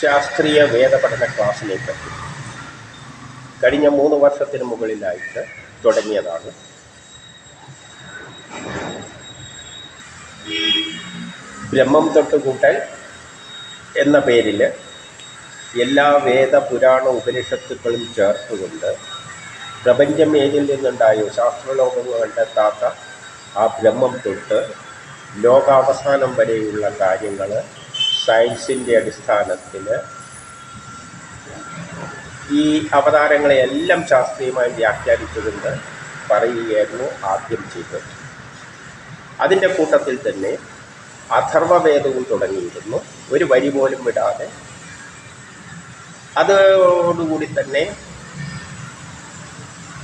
ശാസ്ത്രീയ വേദപഠന ക്ലാസ്സിനെ പറ്റി കഴിഞ്ഞ മൂന്ന് വർഷത്തിന് മുകളിലായിട്ട് തുടങ്ങിയതാണ്. ബ്രഹ്മം തൊട്ടുകൂട്ടൽ എന്ന പേരിൽ എല്ലാ വേദ പുരാണ ഉപനിഷത്തുക്കളും ചേർത്തുകൊണ്ട് പ്രപഞ്ചം ഏതിൽ നിന്നുണ്ടായോ ശാസ്ത്രലോകങ്ങൾ കണ്ടെത്താത്ത ആ ബ്രഹ്മം തൊട്ട് ലോകാവസാനം വരെയുള്ള കാര്യങ്ങൾ സയൻസിന്റെ അടിസ്ഥാനത്തിൽ ഈ അവതാരങ്ങളെയെല്ലാം ശാസ്ത്രീയമായി വ്യാഖ്യാനിച്ചുകൊണ്ട് പറയുകയായിരുന്നു ആദ്യം ചെയ്തത്. അതിന്റെ കൂട്ടത്തിൽ തന്നെ അഥർവവേദവും തുടങ്ങിയിരുന്നു. ഒരു വരി പോലും വിടാതെ. അതോടുകൂടി തന്നെ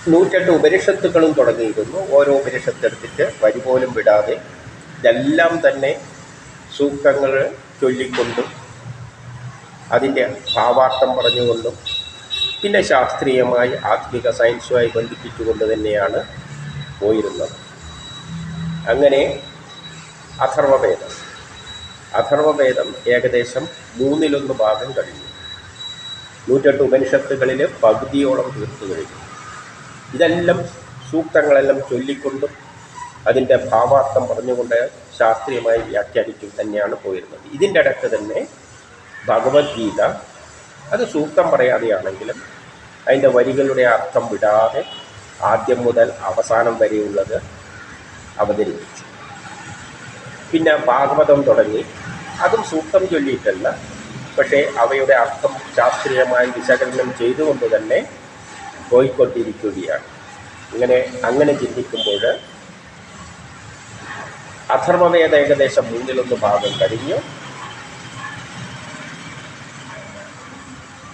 നൂറ്റെട്ട് ഉപനിഷത്തുക്കളും തുടങ്ങിയിരുന്നു. ഓരോ ഉപനിഷത്തെടുത്തിട്ട് വരി പോലും വിടാതെ. ഇതെല്ലാം തന്നെ സൂക്തങ്ങൾ ചൊല്ലിക്കൊണ്ടും അതിന്റെ ഭാവാർത്ഥം പറഞ്ഞുകൊണ്ടും പിന്നെ ശാസ്ത്രീയമായി ആധുനിക സയൻസുമായി ബന്ധിപ്പിച്ചുകൊണ്ട് തന്നെയാണ് പോയിരുന്നത്. അങ്ങനെ അഥർവവേദം. അഥർവവേദം ഏകദേശം മൂന്നിലൊന്ന് ഭാഗം കഴിഞ്ഞു. നൂറ്റെട്ട് ഉപനിഷത്തുകളിൽ പകുതിയോളം തീർത്തു കഴിഞ്ഞു. ഇതെല്ലാം സൂക്തങ്ങളെല്ലാം ചൊല്ലിക്കൊണ്ടും അതിന്റെ ഭാവാർത്ഥം പറഞ്ഞുകൊണ്ട് ശാസ്ത്രീയമായി വ്യാഖ്യാനിച്ചു തന്നെയാണ് പോയിരുന്നത്. ഇതിന്റെ ഇടയ്ക്ക് തന്നെ ഭഗവത്ഗീത അത് സൂക്തം പറയാതെയാണെങ്കിലും അതിന്റെ വരികളുടെ അർത്ഥം വിടാതെ ആദ്യം മുതൽ അവസാനം വരെയുള്ളത് അവതരിപ്പിച്ചു. പിന്നെ ഭാഗവതം തുടങ്ങി. അതും സൂക്തം ചൊല്ലിയിട്ടല്ല. പക്ഷേ അവയുടെ അർത്ഥം ശാസ്ത്രീയമായി വിശകലനം ചെയ്തുകൊണ്ട് തന്നെ പോയിക്കൊണ്ടിരിക്കുകയാണ്. ഇങ്ങനെ അങ്ങനെ ചിന്തിക്കുമ്പോൾ അഥർവവേദ ഏകദേശം മൂന്നിലൊന്ന് ഭാഗം കഴിഞ്ഞു.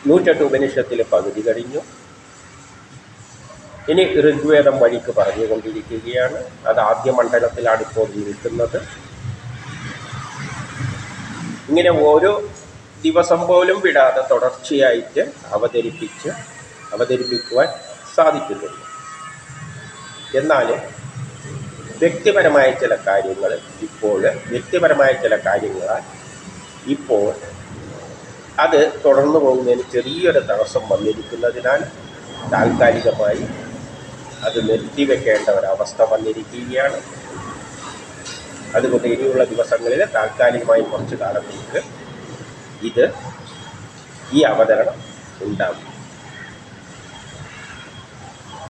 നൂറ്റെട്ട് ഉപനിഷത്തിൽ പകുതി കഴിഞ്ഞു. ഇനി ഋഗ്വേദം വഴിക്ക് പറഞ്ഞുകൊണ്ടിരിക്കുകയാണ്. അത് ആദ്യ മണ്ഡലത്തിലാണ് ഇപ്പോൾ നിൽക്കുന്നത് ഇങ്ങനെ ഓരോ ദിവസം പോലും വിടാതെ തുടർച്ചയായിട്ട് അവതരിപ്പിച്ച് അവതരിപ്പിക്കുവാൻ സാധിക്കുന്നുണ്ട്. എന്നാൽ വ്യക്തിപരമായ ചില കാര്യങ്ങൾ ഇപ്പോൾ വ്യക്തിപരമായ ചില കാര്യങ്ങളാൽ ഇപ്പോൾ അത് തുടർന്നു പോകുന്നതിന് ചെറിയൊരു തടസ്സം വന്നിരിക്കുന്നതിനാൽ താൽക്കാലികമായി അത് നിർത്തിവെക്കേണ്ട ഒരവസ്ഥ വന്നിരിക്കുകയാണ്. അതുകൊണ്ട് ഇനിയുള്ള ദിവസങ്ങളിൽ താൽക്കാലികമായി കുറച്ച് കാലത്തേക്ക് ഇത് ഈ അവതരണം ഉണ്ടാകും.